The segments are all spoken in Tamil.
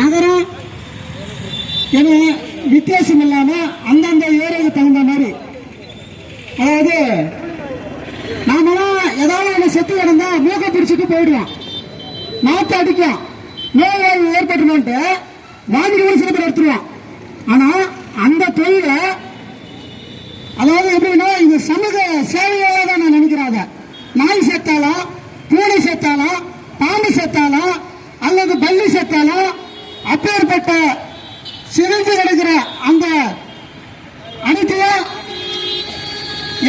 நகரம் என வித்தியாசம் இல்லாம அந்தந்த ஏரியாவுக்கு தகுந்த மாதிரி. அதாவது நாமெல்லாம் ஏதாவது ஒன்று செத்து கிடந்தா மூக்க பிடிச்சிட்டு போயிடுவோம். நாத்து அடிக்கும். நோய் ஏற்பட்டுமான்ட்டு வாங்கி கூட சில பேர் எடுத்துருவோம். ஆனா அந்த தொழிலை கிடக்கிற அந்த அனைத்தையும்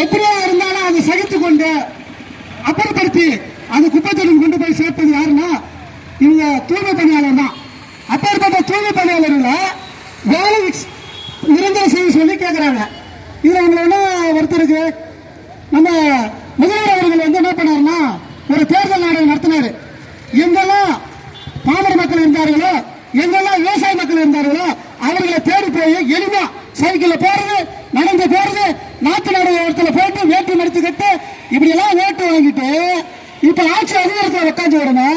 எப்படியா இருந்தாலும் அதை சகித்து கொண்டு அப்புறப்படுத்தி அந்த குப்பத்தொழில் கொண்டு போய் சேர்ப்பது யாருன்னா இவங்க தூய்மை பணியாளர் தான். அப்பேற்பட்ட தூய்மை பணியாளர்களை வேலை நிரந்தரம் செய்ய சொல்லி கேட்குறாங்க இதுல உங்களை என்ன ஒருத்தருக்கு நம்ம முதல்வர் அவர்கள் வந்து என்ன பண்ணாருன்னா ஒரு தேர்தல் நாடகம் நடத்தினாரு. எங்கெல்லாம் பாமர மக்கள் இருந்தார்களோ எங்கெல்லாம் விவசாய மக்கள் இருந்தார்களோ அவர்களை தேடி போய் எளிமையா சைக்கிள்ல போறது நடந்து போறது நாத்து நடு இடத்துல போட்டு வேட்டு நடத்திக்கிட்டு இப்படி எல்லாம் ஓட்டு வாங்கிட்டு இப்ப ஆட்சி அதிகாரத்தில் உட்காந்து உடனே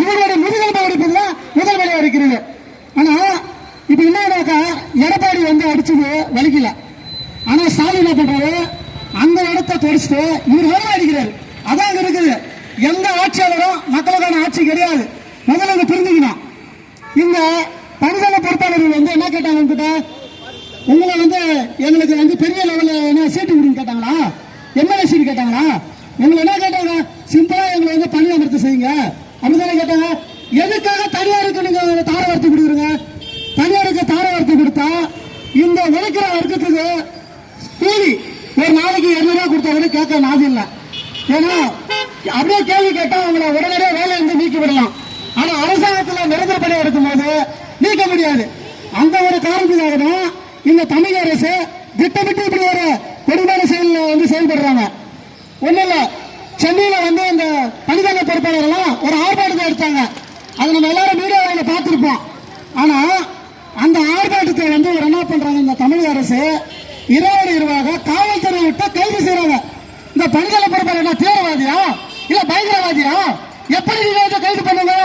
இவருடைய முதுகெலும்பு அடிப்பதுதான் முதல் வழி அடிக்கிறது ஆனா இப்ப என்னன்னாக்கா எடப்பாடி வந்து அடிச்சது வலிக்கல. ஆனா ஸ்டாலின் என்ன பண்றாரு? அந்த இடத்தை தொடிச்சிட்டு இவர் வேலை அடிக்கிறாரு. அதான் அங்க இருக்குது. எந்த ஆட்சியாளரும் மக்களுக்கான ஆட்சி கிடையாது. முதல்ல இதை புரிஞ்சுக்கணும். இந்த பணிதள பொறுப்பாளர்கள் வந்து என்ன கேட்டாங்க உங்ககிட்ட உங்களை வந்து எங்களுக்கு வந்து பெரிய லெவலில் என்ன சீட்டு கொடுன்னு கேட்டாங்களா? எம்எல்ஏ சீட்டு கேட்டாங்களா? உங்களை என்ன கேட்டாங்க? சிம்பிளாக எங்களை வந்து பணி அமர்த்த செய்யுங்க. அப்படிதானே கேட்டாங்க. எதுக்காக தனியாருக்கு நீங்கள் தார வார்த்தை கொடுக்குறீங்க? தனியாருக்கு தார வார்த்தை கொடுத்தா இந்த உழைக்கிற வர்க்கத்துக்கு கூலி ஒரு நாளைக்கு இரநூறுவா ரூபாய் கொடுத்தா கூட கேட்க நாதி இல்லை. ஏன்னா அப்படியே கேள்வி கேட்டால் அவங்கள உடனடியாக வேலை இருந்து நீக்கி விடலாம். ஆனால் அரசாங்கத்தில் நிரந்தர பணியாக இருக்கும்போது நீக்க முடியாது. அந்த ஒரு காரணத்துக்காக தான் இந்த தமிழக அரசு திட்டமிட்டு இப்படி ஒரு கொடுமையான செயலில் வந்து செயல்படுறாங்க. ஒண்ணு இல்ல சென்னையில வந்து இந்த பணிதள பொறுப்பாளர் எல்லாம் ஒரு ஆர்ப்பாட்டத்தை எடுத்தாங்க. அதை நம்ம எல்லாரும் மீடியாவில் பார்த்துருப்போம். ஆனா அந்த ஆர்ப்பாட்டத்தை வந்து ஒரு என்ன பண்றாங்க இந்த தமிழக அரசு இரவோடு இரவாக காவல்துறை விட்டு கைது செய்யறாங்க. இந்த பணிதள பொறுப்பாளர் என்ன தீவிரவாதியா? இல்ல பயங்கரவாதியா? எப்படி நீங்க கைது பண்ணுங்க?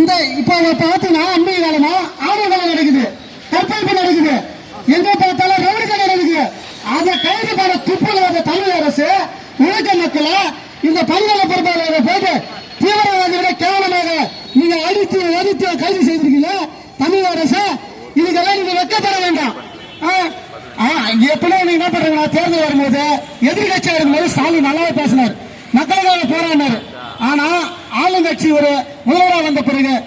இந்த இப்ப பார்த்தீங்கன்னா அண்மை காலமா ஆணவ காலம் நடக்குது கற்பழிப்பு நடக்குது. எங்க பார்த்தாலும் ரவுடி கடை நடக்குது. அதை கைது பண்ண துப்புல தமிழ் அரசு உலக மக்களை இந்த பல்கலை பொறுப்பாளரை போயிட்டு தீவிரவாதிகளை கேவலமாக நீங்க அடித்து அடித்து கைது செய்திருக்கீங்க. தமிழ் அரசு இதுக்கெல்லாம் நீங்க வெக்கப்பட வேண்டாம். ஆ, ஆ, என்ன பண்றீங்கன்னா தேர்தல் வரும்போது எதிர்கட்சியா இருக்கும்போது ஸ்டாலின் நல்லாவே பேசினார். மக்களுக்காக போராடினார். ஆனா ஆளுங்கட்சி ஒரு முதல்வராக வந்த பிறகு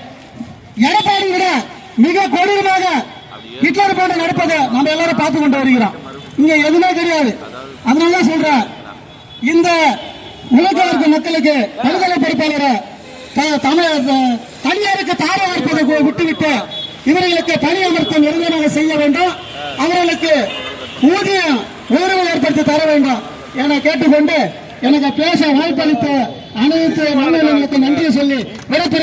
எடப்பாடி விட மிக கொடூரமாக ஹிட்லர் நடப்பதை நம்ம எல்லாரும் பார்த்து கொண்டு வருகிறோம். இங்க எதுவுமே கிடையாது. அதனால சொல்றேன். இந்த உலக மக்களுக்கு பல்கலை பொறுப்பாளரை தமிழ் தனியாருக்கு தார வார்ப்பதை விட்டுவிட்டு இவர்களுக்கு பணி அமர்த்தம் நிரந்தரமாக செய்ய வேண்டும். அவர்களுக்கு ஊதியம் உயர்வு ஏற்படுத்தி தர வேண்டும் என கேட்டுக்கொண்டு எனக்கு பேச வாய்ப்பளித்த அனைத்து மாநிலங்களுக்கு நன்றி சொல்லி விடைபெறுகிறேன்.